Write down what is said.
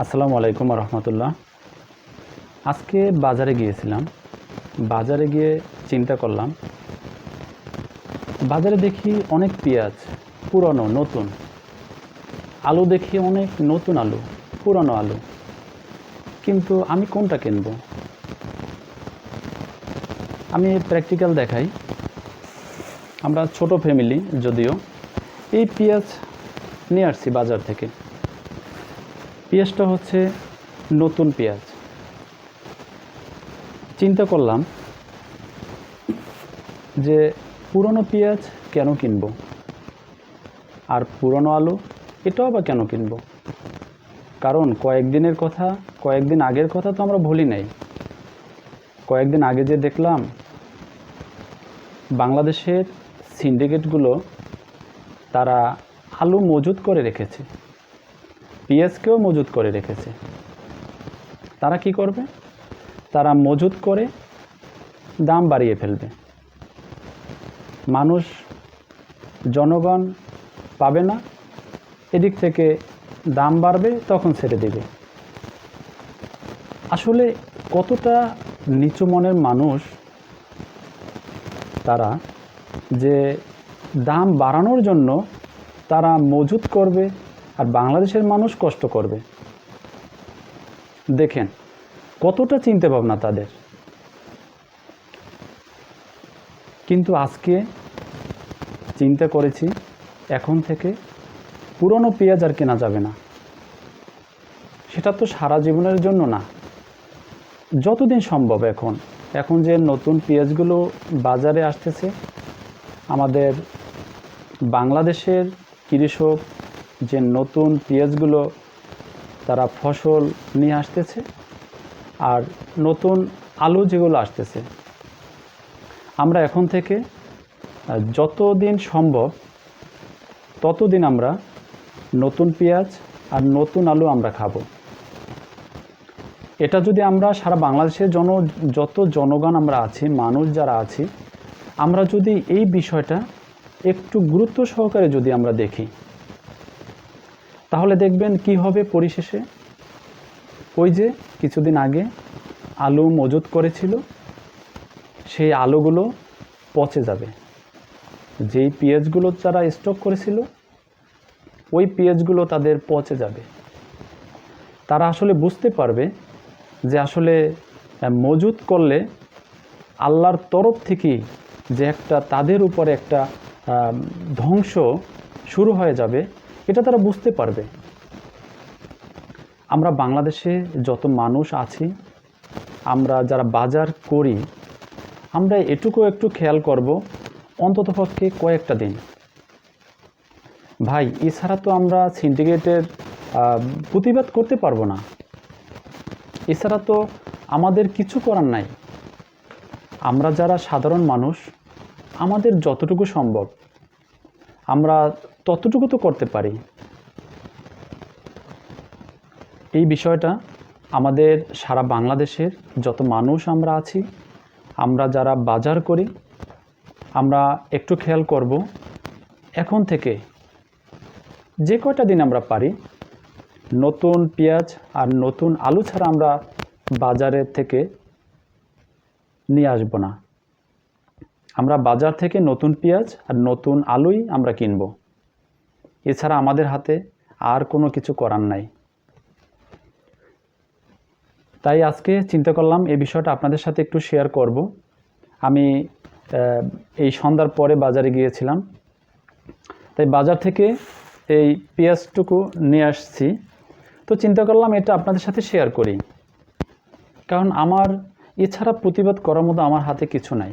আসসালামু আলাইকুম রহমতুল্লাহ আজকে বাজারে গিয়েছিলাম। বাজারে গিয়ে চিন্তা করলাম, বাজারে দেখি অনেক পেঁয়াজ, পুরনো, নতুন। আলু দেখি অনেক নতুন আলু, পুরনো আলু। কিন্তু আমি কোনটা কিনব? আমি প্র্যাকটিক্যাল দেখাই। আমরা ছোট ফ্যামিলি যদিও, এই পেঁয়াজ নিয়ে আসছি বাজার থেকে। পেঁয়াজটা হচ্ছে নতুন পেঁয়াজ। চিন্তা করলাম যে পুরনো পেঁয়াজ কেন কিনবো? আর পুরনো আলু, এটাও বা কেন কিনবো? কারণ কয়েকদিনের কথা, কয়েকদিন আগের কথা তো আমরা ভুলি নাই। কয়েকদিন আগে যে দেখলাম বাংলাদেশের সিন্ডিকেটগুলো তারা আলু মজুত করে রেখেছে। পেঁয়াজকেও মজুত করে রেখেছে। তারা কি করবে? তারা মজুত করে দাম বাড়িয়ে ফেলবে। মানুষ, জনগণ পাবে না। এদিক থেকে দাম বাড়বে, তখন ছেড়ে দেবে। আসলে কতটা নিচু মনের মানুষ তারা যে দাম বাড়ানোর জন্য তারা মজুত করবে আর বাংলাদেশের মানুষ কষ্ট করবে। দেখেন, কতটা চিন্তা ভাবনা তাদের। কিন্তু আজকে চিন্তা করেছি, এখন থেকে পুরনো পেঁয়াজ আর কেনা যাবে না। সেটা তো সারা জীবনের জন্য না। যতদিন সম্ভব এখন। এখন যে নতুন পেঁয়াজগুলো বাজারে আসতেছে, আমাদের বাংলাদেশের কৃষক যে নতুন পেঁয়াজগুলো তারা ফসল নিয়ে আসতেছে আর নতুন আলু যেগুলো আসতেছে। আমরা এখন থেকে যতদিন সম্ভব, ততদিন আমরা নতুন পেঁয়াজ আর নতুন আলু আমরা খাব। এটা যদি আমরা সারা বাংলাদেশের জন, যত জনগণ আমরা আছি, মানুষ যারা আছি, আমরা যদি এই বিষয়টা একটু গুরুত্ব সহকারে যদি আমরা দেখি তাহলে দেখবেন কি হবে পরিশেষে? ওই যে কিছুদিন আগে আলু মজুত করেছিল, সেই আলুগুলো পচে যাবে। যেই পেঁয়াজগুলো তারা স্টক করেছিল, ওই পেঁয়াজগুলো তাদের পচে যাবে। তারা আসলে বুঝতে পারবে যে আসলে মজুত করলে আল্লাহর তরফ থেকেই যে একটা তাদের উপরে একটা ধ্বংস শুরু হয়ে যাবে এটা তারা বুঝতে পারবে। আমরা বাংলাদেশে যত মানুষ আছি, আমরা যারা বাজার করি, আমরা এটুকু একটু খেয়াল করব অন্ততপক্ষে কয়েকটা দিন। ভাই, এছাড়া তো আমরা সিন্ডিকেটের প্রতিবাদ করতে পারব না। এছাড়া তো আমাদের কিছু করার নাই। আমরা যারা সাধারণ মানুষ, আমাদের যতটুকু সম্ভব আমরা ততটুকু তো করতে পারি। এই বিষয়টা আমাদের সারা বাংলাদেশের যত মানুষ আমরা আছি, আমরা যারা বাজার করি, আমরা একটু খেয়াল করব, এখন থেকে যে কয়টা দিন আমরা পারি, নতুন পেঁয়াজ আর নতুন আলু ছাড়া আমরা বাজারের থেকে নিয়ে আসব না। আমরা বাজার থেকে নতুন পেঁয়াজ আর নতুন আলুই আমরা কিনব। এছাড়া আমাদের হাতে আর কোনো কিছু করার নাই। তাই আজকে চিন্তা করলাম এই বিষয়টা আপনাদের সাথে একটু শেয়ার করব। আমি এই সন্ধ্যার পরে বাজারে গিয়েছিলাম। তাই বাজার থেকে এই পেঁয়াজটুকু নিয়ে আসছি। তো চিন্তা করলাম এটা আপনাদের সাথে শেয়ার করি। কারণ আমার এছাড়া প্রতিবাদ করার মতো আমার হাতে কিছু নাই।